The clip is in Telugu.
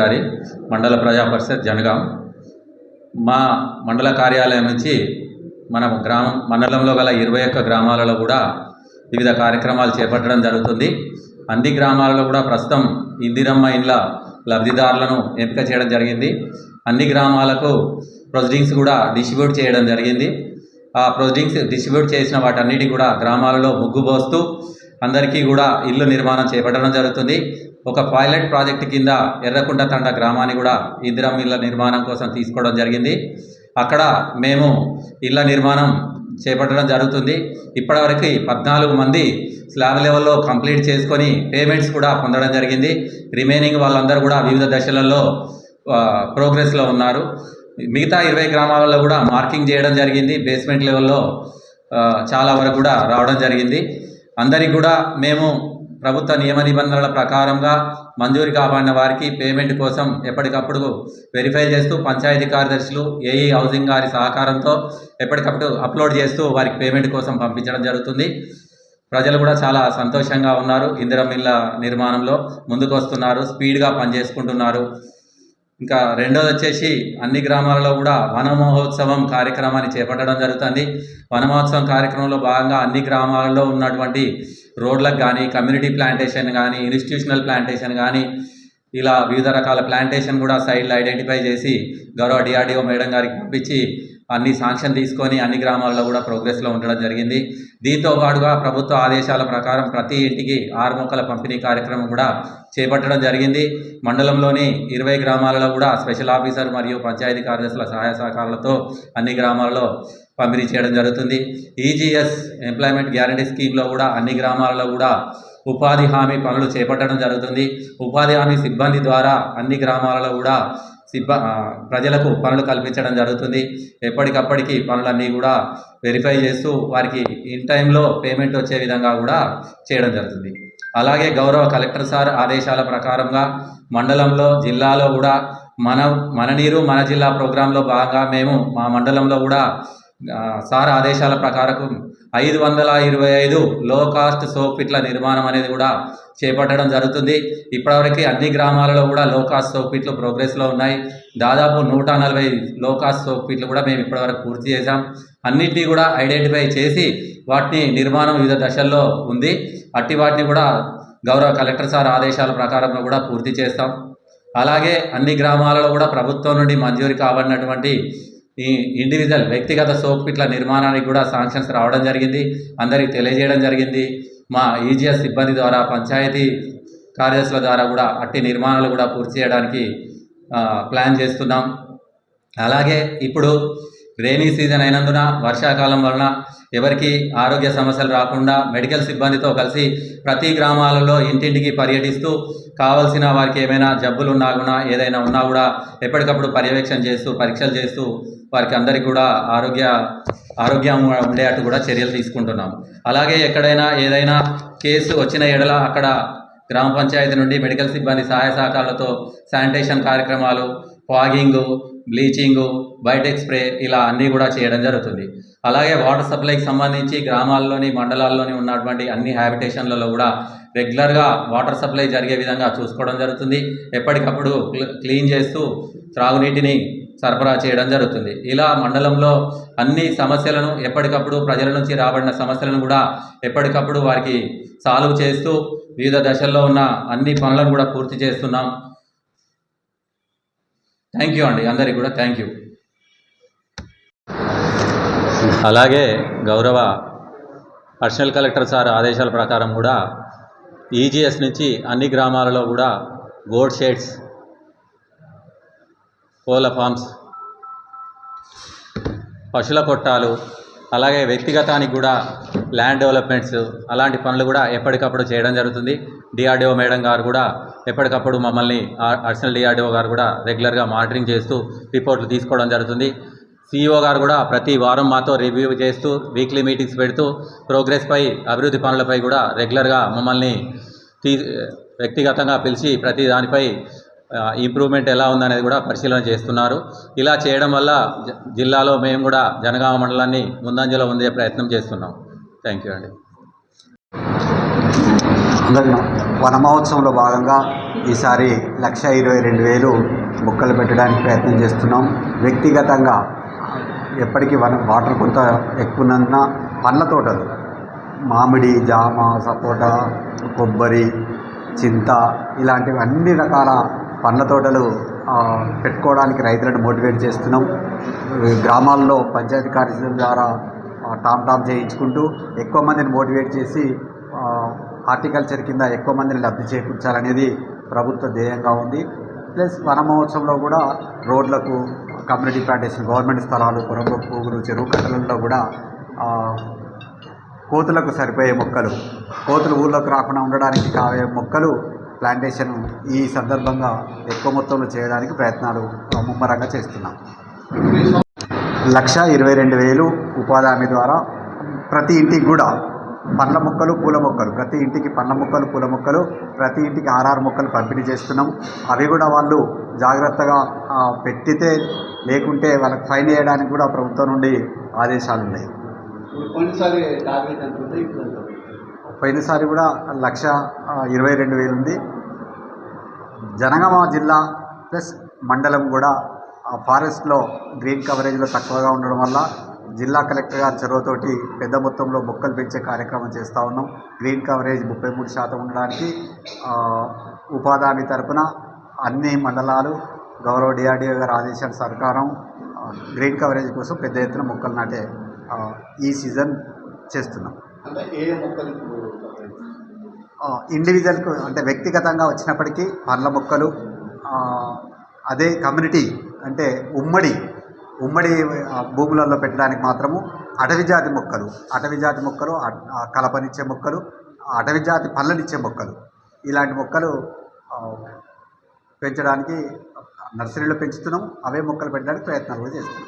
గారి మండల ప్రజా పరిషత్ జనగాం. మా మండల కార్యాలయం నుంచి మనం గ్రామం మండలంలో గల ఇరవై ఒక్క గ్రామాలలో కూడా వివిధ కార్యక్రమాలు చేపట్టడం జరుగుతుంది. అన్ని గ్రామాలలో కూడా ప్రస్తుతం ఇందిరమ్మ ఇండ్ల లబ్ధిదారులను ఎంపిక చేయడం జరిగింది. అన్ని గ్రామాలకు ప్రొసీడింగ్స్ కూడా డిస్ట్రిబ్యూట్ చేయడం జరిగింది. ఆ ప్రొసీడింగ్స్ డిస్ట్రిబ్యూట్ చేసిన వాటన్నిటి కూడా గ్రామాలలో ముగ్గు పోస్తూ అందరికీ కూడా ఇల్లు నిర్మాణం చేపట్టడం జరుగుతుంది. ఒక పైలట్ ప్రాజెక్ట్ కింద ఎర్రకుంట తండ గ్రామాన్ని కూడా ఇందిరం ఇళ్ళ నిర్మాణం కోసం తీసుకోవడం జరిగింది. అక్కడ మేము ఇళ్ళ నిర్మాణం చేపట్టడం జరుగుతుంది. ఇప్పటివరకు పద్నాలుగు మంది స్లాబ్ లెవెల్లో కంప్లీట్ చేసుకొని పేమెంట్స్ కూడా పొందడం జరిగింది. రిమైనింగ్ వాళ్ళందరూ కూడా వివిధ దశలలో ప్రోగ్రెస్లో ఉన్నారు. మిగతా ఇరవై గ్రామాలలో కూడా మార్కింగ్ చేయడం జరిగింది. బేస్మెంట్ లెవెల్లో చాలా వరకు కూడా రావడం జరిగింది. అందరికి కూడా మేము ప్రభుత్వ నియమ నిబంధనల ప్రకారంగా మంజూరు కాబడిన వారికి పేమెంట్ కోసం ఎప్పటికప్పుడు వెరిఫై చేస్తూ పంచాయతీ కార్యదర్శులు ఏఈ హౌసింగ్ గారి సహకారంతో ఎప్పటికప్పుడు అప్లోడ్ చేస్తూ వారికి పేమెంట్ కోసం పంపించడం జరుగుతుంది. ప్రజలు కూడా చాలా సంతోషంగా ఉన్నారు. ఇందిరం ఇళ్ళ నిర్మాణంలో ముందుకు వస్తున్నారు స్పీడ్గా పనిచేసుకుంటున్నారు. ఇంకా రెండోది వచ్చేసి అన్ని గ్రామాలలో కూడా వన మహోత్సవం కార్యక్రమాన్ని చేపట్టడం జరుగుతుంది. వన మహోత్సవం కార్యక్రమంలో భాగంగా అన్ని గ్రామాలలో ఉన్నటువంటి రోడ్లకు కానీ కమ్యూనిటీ ప్లాంటేషన్ కానీ ఇన్స్టిట్యూషనల్ ప్లాంటేషన్ కానీ ఇలా వివిధ రకాల ప్లాంటేషన్ కూడా సైడ్లు ఐడెంటిఫై చేసి గౌరవ డిఆర్డిఓ మేడం గారికి పంపించి అన్ని శాంక్షన్ తీసుకొని అన్ని గ్రామాల్లో కూడా ప్రోగ్రెస్లో ఉండడం జరిగింది. దీంతో పాటుగా ప్రభుత్వ ఆదేశాల ప్రకారం ప్రతి ఇంటికి ఆరు మొక్కల పంపిణీ కార్యక్రమం కూడా చేపట్టడం జరిగింది. మండలంలోని ఇరవై గ్రామాలలో కూడా స్పెషల్ ఆఫీసర్ మరియు పంచాయతీ కార్యదర్శుల సహాయ సహకారాలతో అన్ని గ్రామాలలో పంపిణీ చేయడం జరుగుతుంది. ఈజీఎస్ ఎంప్లాయ్మెంట్ గ్యారంటీ స్కీమ్లో కూడా అన్ని గ్రామాలలో కూడా ఉపాధి హామీ పనులు చేపట్టడం జరుగుతుంది. ఉపాధి హామీ సిబ్బంది ద్వారా అన్ని గ్రామాలలో కూడా సిబ్బ ప్రజలకు పనులు కల్పించడం జరుగుతుంది. ఎప్పటికప్పటికి పనులన్నీ కూడా వెరిఫై చేస్తూ వారికి ఇన్ టైంలో పేమెంట్ వచ్చే విధంగా కూడా చేయడం జరుగుతుంది. అలాగే గౌరవ కలెక్టర్ సార్ ఆదేశాల ప్రకారంగా మండలంలో జిల్లాలో కూడా మన మన నీరు మన జిల్లా ప్రోగ్రాంలో భాగంగా మేము మా మండలంలో కూడా సార్ ఆదేశాల ప్రకారం ఐదు వందల ఇరవై ఐదు లో కాస్ట్ సోప్ నిర్మాణం అనేది కూడా చేపట్టడం జరుగుతుంది. ఇప్పటివరకు అన్ని గ్రామాలలో కూడా లో కాస్ట్ సోప్ ప్రోగ్రెస్లో ఉన్నాయి. దాదాపు నూట నలభై లో కాస్ట్ సోప్ పిట్లు కూడా మేము ఇప్పటివరకు పూర్తి చేసాం అన్నింటినీ కూడా ఐడెంటిఫై చేసి వాటిని నిర్మాణం వివిధ దశల్లో ఉంది. అట్టి వాటిని కూడా గౌరవ కలెక్టర్ సార్ ఆదేశాల ప్రకారంలో కూడా పూర్తి చేస్తాం. అలాగే అన్ని గ్రామాలలో కూడా ప్రభుత్వం నుండి మంజూరు కాబడినటువంటి ఈ ఇండివిజువల్ వ్యక్తిగత సోప్ పిట్ల నిర్మాణానికి కూడా శాంక్షన్స్ రావడం జరిగింది. అందరికీ తెలియజేయడం జరిగింది. మా ఈజీఎస్ సిబ్బంది ద్వారా పంచాయతీ కార్యదర్శుల ద్వారా కూడా అట్టి నిర్మాణాలు కూడా పూర్తి చేయడానికి ప్లాన్ చేస్తున్నాం. అలాగే ఇప్పుడు రైనీ సీజన్ అయినందున వర్షాకాలం వలన ఎవరికి ఆరోగ్య సమస్యలు రాకుండా మెడికల్ సిబ్బందితో కలిసి ప్రతి గ్రామాలలో ఇంటింటికి పర్యటిస్తూ కావలసిన వారికి ఏమైనా జబ్బులు ఉన్నా కూడా ఏదైనా ఉన్నా కూడా ఎప్పటికప్పుడు పర్యవేక్షణ చేస్తూ పరీక్షలు చేస్తూ వారికి అందరికీ కూడా ఆరోగ్య ఆరోగ్యం ఉండేటట్టు కూడా చర్యలు తీసుకుంటున్నాం అలాగే ఎక్కడైనా ఏదైనా కేసు వచ్చిన ఎడల అక్కడ గ్రామ పంచాయతీ నుండి మెడికల్ సిబ్బంది సహాయ సహకారాలతో శానిటేషన్ కార్యక్రమాలు ఫాగింగు బ్లీచింగు బయటెక్ స్ప్రే ఇలా అన్నీ కూడా చేయడం జరుగుతుంది. అలాగే వాటర్ సప్లైకి సంబంధించి గ్రామాల్లోని మండలాల్లోని ఉన్నటువంటి అన్ని హ్యాబిటేషన్లలో కూడా రెగ్యులర్గా వాటర్ సప్లై జరిగే విధంగా చూసుకోవడం జరుగుతుంది. ఎప్పటికప్పుడు క్లీన్ చేస్తూ త్రాగునీటిని సరఫరా చేయడం జరుగుతుంది. ఇలా మండలంలో అన్ని సమస్యలను ఎప్పటికప్పుడు ప్రజల నుంచి రాబడిన సమస్యలను కూడా ఎప్పటికప్పుడు వారికి సాల్వ్ చేస్తూ వివిధ దశల్లో ఉన్న అన్ని పనులను కూడా పూర్తి చేస్తున్నాం. థ్యాంక్ యూ అండి. అందరికీ కూడా థ్యాంక్ యూ అలాగే గౌరవ అడిషనల్ కలెక్టర్ సార్ ఆదేశాల ప్రకారం కూడా ఈజీఎస్ నుంచి అన్ని గ్రామాలలో కూడా గోడ్ షేడ్స్ కోళ్ళ ఫామ్స్ పశువుల కొట్టాలు అలాగే వ్యక్తిగతానికి కూడా ల్యాండ్ డెవలప్మెంట్స్ అలాంటి పనులు కూడా ఎప్పటికప్పుడు చేయడం జరుగుతుంది. డిఆర్డిఓ మేడం గారు కూడా ఎప్పటికప్పుడు మమ్మల్ని ఆ- అడిషనల్ డిఆర్డిఓ గారు కూడా రెగ్యులర్గా మానిటరింగ్ చేస్తూ రిపోర్ట్లు తీసుకోవడం జరుగుతుంది. సిఇఓ గారు కూడా ప్రతి వారం మాతో రివ్యూ చేస్తూ వీక్లీ మీటింగ్స్ పెడుతూ ప్రోగ్రెస్పై అభివృద్ధి పనులపై కూడా రెగ్యులర్గా మమ్మల్ని తీ వ్యక్తిగతంగా పిలిచి ప్రతి దానిపై ఇంప్రూవ్మెంట్ ఎలా ఉందనేది కూడా పరిశీలన చేస్తున్నారు. ఇలా చేయడం వల్ల జిల్లాలో మేము కూడా జనగామ మండలాన్ని ముందంజలో ఉండే ప్రయత్నం చేస్తున్నాం. థ్యాంక్ యూ అండి వన మహోత్సవంలో భాగంగా ఈసారి లక్ష ఇరవై రెండు వేలు మొక్కలు పెట్టడానికి ప్రయత్నం చేస్తున్నాం. వ్యక్తిగతంగా ఎప్పటికీ వన వాటర్ కొంత ఎక్కువ ఉన్నందున పండ్ల తోటలు మామిడి జామ సపోటా కొబ్బరి చింత ఇలాంటివి అన్ని రకాల పండ్ల తోటలు పెట్టుకోవడానికి రైతులను మోటివేట్ చేస్తున్నాం. గ్రామాల్లో పంచాయతీ కార్యదర్శుల ద్వారా టామ్ టామ్ చేయించుకుంటూ ఎక్కువ మందిని మోటివేట్ చేసి హార్టికల్చర్ కింద ఎక్కువ మందిని లబ్ధి చేకూర్చాలనేది ప్రభుత్వ ధ్యేయంగా ఉంది. ప్లస్ వన మహోత్సవంలో కూడా రోడ్లకు కమ్యూనిటీ ప్లాంటేషన్ గవర్నమెంట్ స్థలాలు పొరంబొక్క పూగులు చెరువు కట్టలలో కూడా కోతులకు సరిపోయే మొక్కలు కోతులు ఊళ్ళోకి రాకుండా ఉండడానికి కావే మొక్కలు ప్లాంటేషన్ ఈ సందర్భంగా ఎక్కువ మొత్తంలో చేయడానికి ప్రయత్నాలు ముమ్మరంగా చేస్తున్నాం. లక్ష ఇరవై రెండు వేలు ఉపాధి హామీ ద్వారా ప్రతి ఇంటికి కూడా పండ్ల మొక్కలు పూల మొక్కలు. ప్రతి ఇంటికి పండ్ల మొక్కలు పూల మొక్కలు ప్రతి ఇంటికి ఆర్ఆర్ మొక్కలు పంపిణీ చేస్తున్నాం. అవి కూడా వాళ్ళు జాగ్రత్తగా పెట్టితే లేకుంటే వాళ్ళకి ఫైన్ వేయడానికి కూడా ప్రభుత్వం నుండి ఆదేశాలు ఉన్నాయి? పోయినసారి కూడా లక్ష ఇరవై రెండు వేలు ఉంది. జనగామ జిల్లా ప్లస్ మండలం కూడా ఫారెస్ట్లో గ్రీన్ కవరేజ్లో తక్కువగా ఉండడం వల్ల జిల్లా కలెక్టర్ గారి చొరవతోటి పెద్ద మొత్తంలో మొక్కలు పెంచే కార్యక్రమం చేస్తూ ఉన్నాం. గ్రీన్ కవరేజ్ ముప్పై మూడు శాతం ఉండడానికి ఆ, ఉపాధి హామీ తరపున అన్ని మండలాలు గౌరవ డిఆర్డీఓ గారి ఆదేశాల సహకారం ఆ, గ్రీన్ కవరేజ్ కోసం పెద్ద ఎత్తున మొక్కలు నాటే ఈ సీజన్ చేస్తున్నాం. ఇండివిజువల్కు అంటే వ్యక్తిగతంగా వచ్చినప్పటికీ పండ్ల మొక్కలు అదే కమ్యూనిటీ అంటే ఉమ్మడి ఉమ్మడి భూములలో పెట్టడానికి మాత్రము అటవీ జాతి మొక్కలు అటవీ జాతి మొక్కలు కలపనిచ్చే మొక్కలు అటవీ జాతి పళ్ళనిచ్చే మొక్కలు. ఇలాంటి మొక్కలు పెంచడానికి నర్సరీలో పెంచుతున్నాం అవే మొక్కలు పెట్టడానికి ప్రయత్నాలు కూడా చేస్తున్నాం